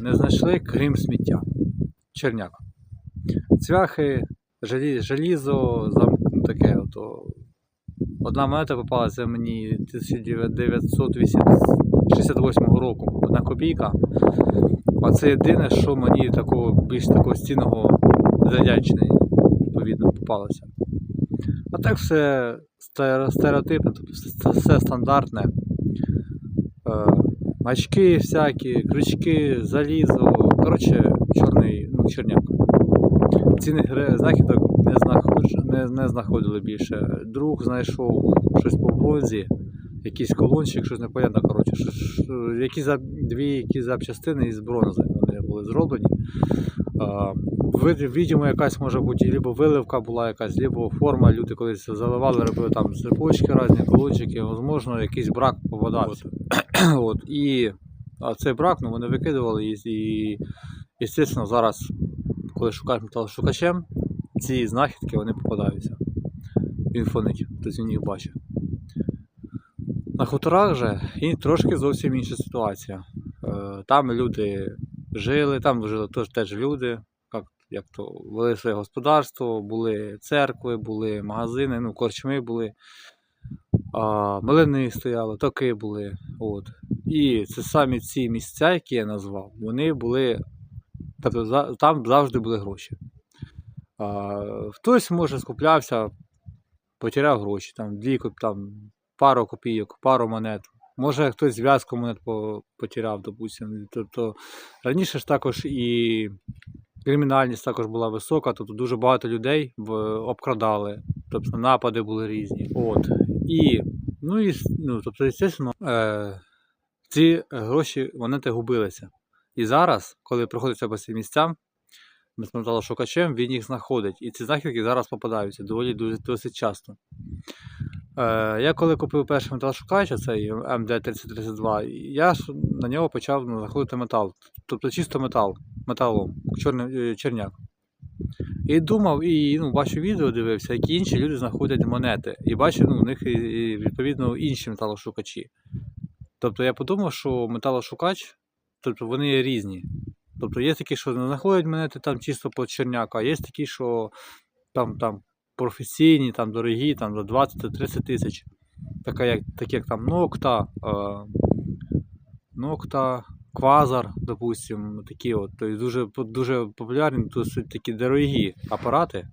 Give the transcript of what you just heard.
Не знайшли, крім сміття. Черняк. Цвяхи, желізо, зам... ну, таке. Ото. Одна монета попалася мені 1968 року, одна копійка. А це єдине, що мені такого більш такого стінного задячне, відповідно, попалося. А так все стереотипне, тобто все стандартне. Мачки всякі, крючки, залізо. Коротше, чорний, ну, черняк. Цінних знахідок не, знаходж, не, не знаходили більше. Друг знайшов щось по бронзі, якийсь колончик, щось непонятно, коротше. що- що- Якісь за- дві якісь запчастини із бронзи вони були зроблені. А, вид- якась може бути, либо виливка була якась, либо форма, люди колись заливали, робили там цепочки різні, колончики, можливо, якийсь брак попадався. От. І а цей брак, ну вони викидували і, і звісно, зараз, коли шукаєш металошукачем, ці знахідки вони попадаються. Він фонить, хтось він їх бачить. На хуторах же і трошки зовсім інша ситуація. Е, Там люди жили, там жили теж, теж люди, як, як то вели своє господарство, були церкви, були магазини, ну, корчми були, а, млини стояли, токи були. От. І це самі ці місця, які я назвав, вони були. Тобто там завжди були гроші. А, хтось, може, скуплявся, потеряв гроші, там, дві, там, пару копійок, пару монет. Може, хтось зв'язку монет по- потеряв, допустимо. Тобто раніше ж також і кримінальність також була висока, тобто дуже багато людей обкрадали, тобто напади були різні. От. І, ну, і, ну, тобто, звісно, е, ці гроші монети губилися. І зараз, коли приходиться по цим місцям, з металошукачем, він їх знаходить. І ці знахідки зараз попадаються доволі дуже, досить часто. Е, я коли купив перший металошукач, цей МД-3032, я ж на нього почав ну, знаходити метал. Тобто чисто метал, металом, чорний, е, черняк. І думав, і ну, бачу відео, дивився, які інші люди знаходять монети. І бачу, ну, у них відповідно інші металошукачі. Тобто я подумав, що металошукач, тобто вони є різні. Тобто є такі, що не знаходять монети там чисто по черняку, а є такі, що там, там професійні, там дорогі, там до 20-30 тисяч. Така як, такі як там Нокта, е, Нокта, Квазар, допустим, такі от. Тобто дуже, дуже популярні, досить такі дорогі апарати.